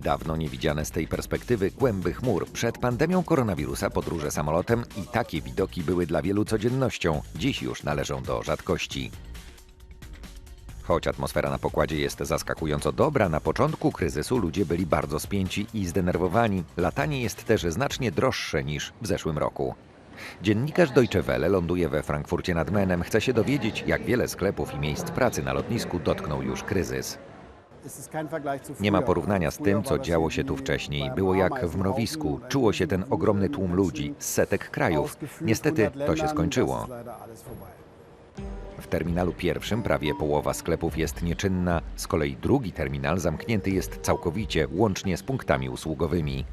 Dawno niewidziane z tej perspektywy kłęby chmur. Przed pandemią koronawirusa podróże samolotem i takie widoki były dla wielu codziennością. Dziś już należą do rzadkości. Choć atmosfera na pokładzie jest zaskakująco dobra, na początku kryzysu ludzie byli bardzo spięci i zdenerwowani. Latanie jest też znacznie droższe niż w zeszłym roku. Dziennikarz Deutsche Welle ląduje we Frankfurcie nad Menem. Chce się dowiedzieć, jak wiele sklepów i miejsc pracy na lotnisku dotknął już kryzys. Nie ma porównania z tym, co działo się tu wcześniej. Było jak w mrowisku. Czuło się ten ogromny tłum ludzi z setek krajów. Niestety to się skończyło. W terminalu pierwszym prawie połowa sklepów jest nieczynna, z kolei drugi terminal zamknięty jest całkowicie, łącznie z punktami usługowymi.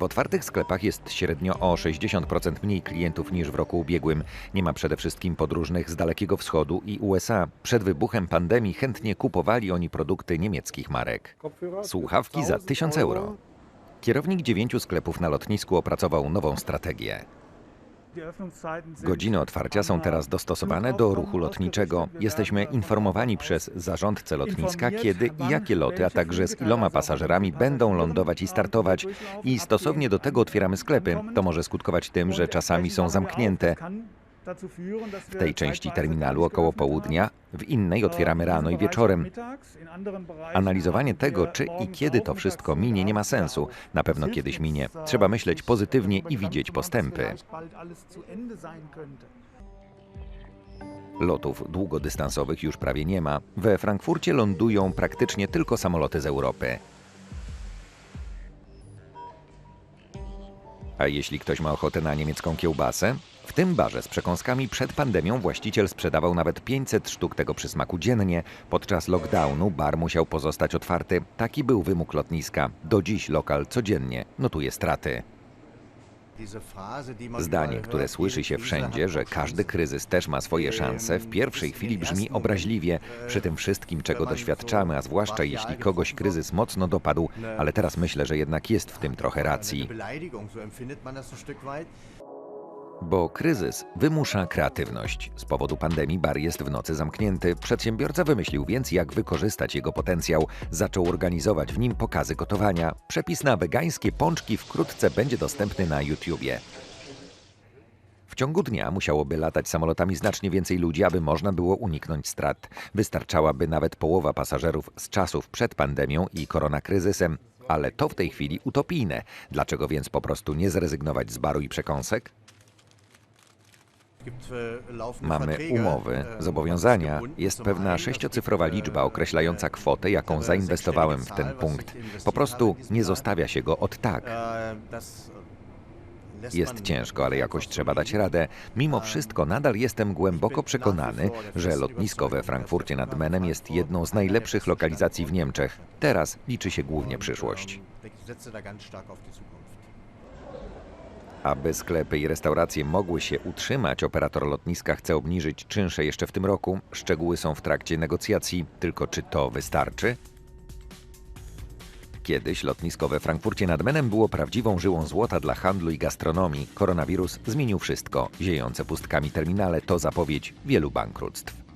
W otwartych sklepach jest średnio o 60% mniej klientów niż w roku ubiegłym. Nie ma przede wszystkim podróżnych z Dalekiego Wschodu i USA. Przed wybuchem pandemii chętnie kupowali oni produkty niemieckich marek. Słuchawki za 1000 euro. Kierownik dziewięciu sklepów na lotnisku opracował nową strategię. Godziny otwarcia są teraz dostosowane do ruchu lotniczego. Jesteśmy informowani przez zarządcę lotniska, kiedy i jakie loty, a także z iloma pasażerami będą lądować i startować. I stosownie do tego otwieramy sklepy. To może skutkować tym, że czasami są zamknięte. W tej części terminalu około południa, w innej otwieramy rano i wieczorem. Analizowanie tego, czy i kiedy to wszystko minie, nie ma sensu. Na pewno kiedyś minie. Trzeba myśleć pozytywnie i widzieć postępy. Lotów długodystansowych już prawie nie ma. We Frankfurcie lądują praktycznie tylko samoloty z Europy. A jeśli ktoś ma ochotę na niemiecką kiełbasę? W tym barze z przekąskami przed pandemią właściciel sprzedawał nawet 500 sztuk tego przysmaku dziennie. Podczas lockdownu bar musiał pozostać otwarty. Taki był wymóg lotniska. Do dziś lokal codziennie notuje straty. Zdanie, które słyszy się wszędzie, że każdy kryzys też ma swoje szanse, w pierwszej chwili brzmi obraźliwie przy tym wszystkim, czego doświadczamy, a zwłaszcza jeśli kogoś kryzys mocno dopadł, ale teraz myślę, że jednak jest w tym trochę racji. Bo kryzys wymusza kreatywność. Z powodu pandemii bar jest w nocy zamknięty. Przedsiębiorca wymyślił więc, jak wykorzystać jego potencjał. Zaczął organizować w nim pokazy gotowania. Przepis na wegańskie pączki wkrótce będzie dostępny na YouTubie. W ciągu dnia musiałoby latać samolotami znacznie więcej ludzi, aby można było uniknąć strat. Wystarczałaby nawet połowa pasażerów z czasów przed pandemią i koronakryzysem. Ale to w tej chwili utopijne. Dlaczego więc po prostu nie zrezygnować z baru i przekąsek? Mamy umowy, zobowiązania. Jest pewna sześciocyfrowa liczba określająca kwotę, jaką zainwestowałem w ten punkt. Po prostu nie zostawia się go od tak. Jest ciężko, ale jakoś trzeba dać radę. Mimo wszystko nadal jestem głęboko przekonany, że lotnisko we Frankfurcie nad Menem jest jedną z najlepszych lokalizacji w Niemczech. Teraz liczy się głównie przyszłość. Aby sklepy i restauracje mogły się utrzymać, operator lotniska chce obniżyć czynsze jeszcze w tym roku. Szczegóły są w trakcie negocjacji, tylko czy to wystarczy? Kiedyś lotnisko we Frankfurcie nad Menem było prawdziwą żyłą złota dla handlu i gastronomii. Koronawirus zmienił wszystko. Ziejące pustkami terminale to zapowiedź wielu bankructw.